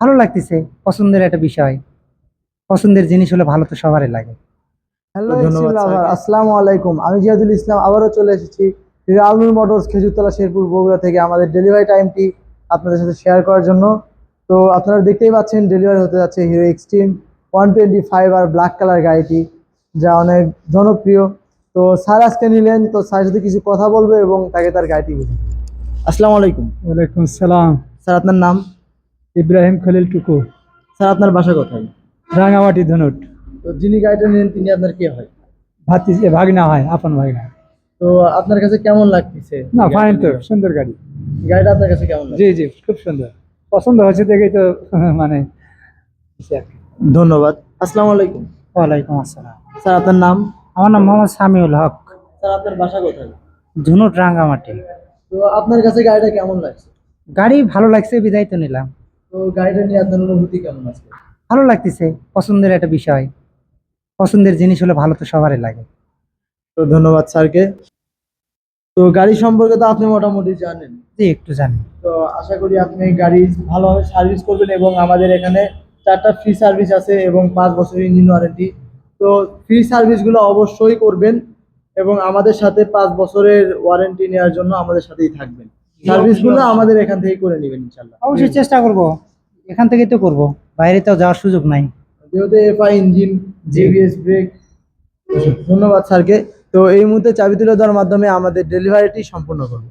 ভালো লাগতেছে পছন্দের একটা বিষয়। পছন্দের জিনিস হলে ভালো তো সবারই লাগে। হ্যালো আসসালামু আলাইকুম। আমি জিয়াদুল ইসলাম আবারও চলে এসেছি আলমুর মোটরস খেজুরতলা শেরপুর বগুড়া থেকে আমাদের ডেলিভারি টাইমটি আপনাদের সাথে শেয়ার করার জন্য। তো আপনারা দেখতেই পাচ্ছেন ডেলিভারি হতে যাচ্ছে Hero Xtreme one twenty five আর ব্ল্যাক কালার গাড়িটি যা অনেক জনপ্রিয়। তো স্যার আজকে নিলেন তো স্যার সাথে কিছু কথা বলবে এবং তাকে তার গাড়িটি বুঝে আসসালামু আলাইকুম। ওয়ালাইকুম সালাম স্যার আপনার নাম? ইব্রাহিম খলিল টুকু। স্যার আপনার বাসা কোথায়? রাঙামাটি ধনুট। তো যিনি গাড়িটা নিলেন তিনি আপনার কে হয়? ভাতি ভাগনা হয় আপন ভাগনা। তো আপনার কাছে কেমন লাগতেছে? না ফাইন তো সুন্দর গাড়ি। গাড়িটা আপনার কাছে কেমন জি জি খুব সুন্দর। পছন্দ হয়েছে দেখেই তো মানে ধন্যবাদ। আসসালামু আলাইকুম। ওয়ালাইকুম আসসালাম। স্যার আপনার নাম? আমার নাম মোহাম্মদ সামিউল হক। স্যার আপনার বাসা কোথায়? ধুনুট রাঙ্গামাটি তো আপনার কাছে গাড়িটা কেমন লাগছে? গাড়ি ভালো লাগছে বিদায় তো নিলাম। তো গাড়িটা নিয়ে আপনার অনুভূতি কেমন আছে? ভালো লাগতেছে পছন্দের একটা বিষয়। পছন্দের জিনিস হলে ভালো তো সবারই লাগে। তো ধন্যবাদ স্যারকে। তো গাড়ি সম্পর্কে তো আপনি মোটামুটি জানেন। জি একটু জানি। তো আশা করি আপনি গাড়ি ভালোভাবে সার্ভিস করবেন এবং আমাদের এখানে চারটা ফ্রি সার্ভিস আছে এবং পাঁচ বছরের ইঞ্জিন ওয়ারেন্টি তো ফ্রি সার্ভিসগুলো অবশ্যই করবেন এবং আমাদের সাথে পাঁচ বছরের ওয়ারেন্টি নেওয়ার জন্য আমাদের সাথেই থাকবেন। সার্ভিসগুলো আমাদের এখান থেকেই করে নেবেন ইনশাল্লাহ অবশ্যই চেষ্টা করব। এখান থেকেই তো করব। বাইরে তো যাওয়ার সুযোগ নাই। যেহেতু এফআই ইঞ্জিন জিবিএস ব্রেক ধন্যবাদ স্যারকে। তো এই মুহূর্তে চাবি তুলে দেওয়ার মাধ্যমে আমাদের ডেলিভারিটি সম্পূর্ণ করব।